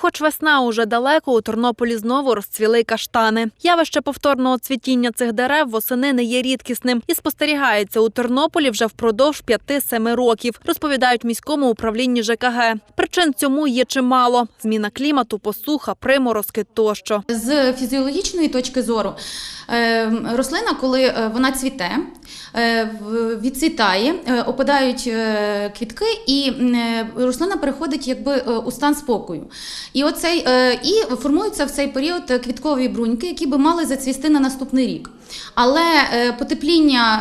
хоч весна уже далеко, у Тернополі знову розцвіли каштани. Явище повторного цвітіння цих дерев восени не є рідкісним і спостерігається у Тернополі вже впродовж 5-7 років, розповідають міському управлінні ЖКГ. Причин цьому є чимало: зміна клімату, посуха, приморозки тощо. З фізіологічної точки зору, рослина, коли е, вона цвіте, е, відцвітає, е, опадають квітки, і рослина переходить якби у стан спокою. І, оцей, і формуються в цей період квіткові бруньки, які би мали зацвісти на наступний рік. Але потепління,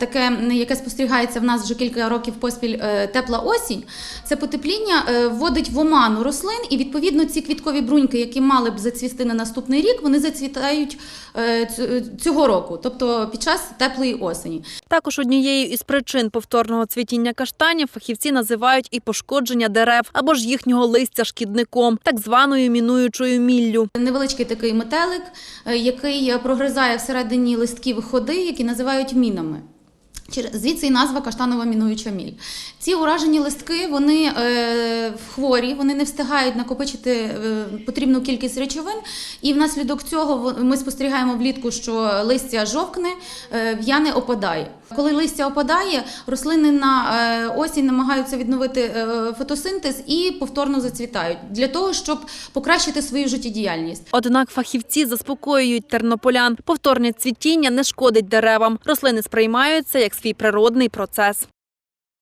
таке, яке спостерігається в нас вже кілька років поспіль, тепла осінь, це потепління вводить в оману рослин, і відповідно ці квіткові бруньки, які мали б зацвісти на наступний рік, вони зацвітають е, ц- цього року, тобто під час теплої осені. Також однією із причин повторного цвітіння каштанів фахівці називають і пошкодження дерев або ж їхнього листя шкідником, так званою мінуючою міллю. Невеличкий такий метелик, е, який прогризає всередині листків ходи, які називають мінами. Звідси і назва каштанова мінуюча міль. Ці уражені листки вони е, хворі, вони не встигають накопичити е, потрібну кількість речовин, і внаслідок цього ми спостерігаємо влітку, що листя жовкне, е, в'яне опадає. Коли листя опадає, рослини на е, осінь намагаються відновити е, фотосинтез і повторно зацвітають для того, щоб покращити свою життєдіяльність. Однак фахівці заспокоюють тернополян. Повторне цвітіння не шкодить деревам. Рослини сприймаються як свій природний процес.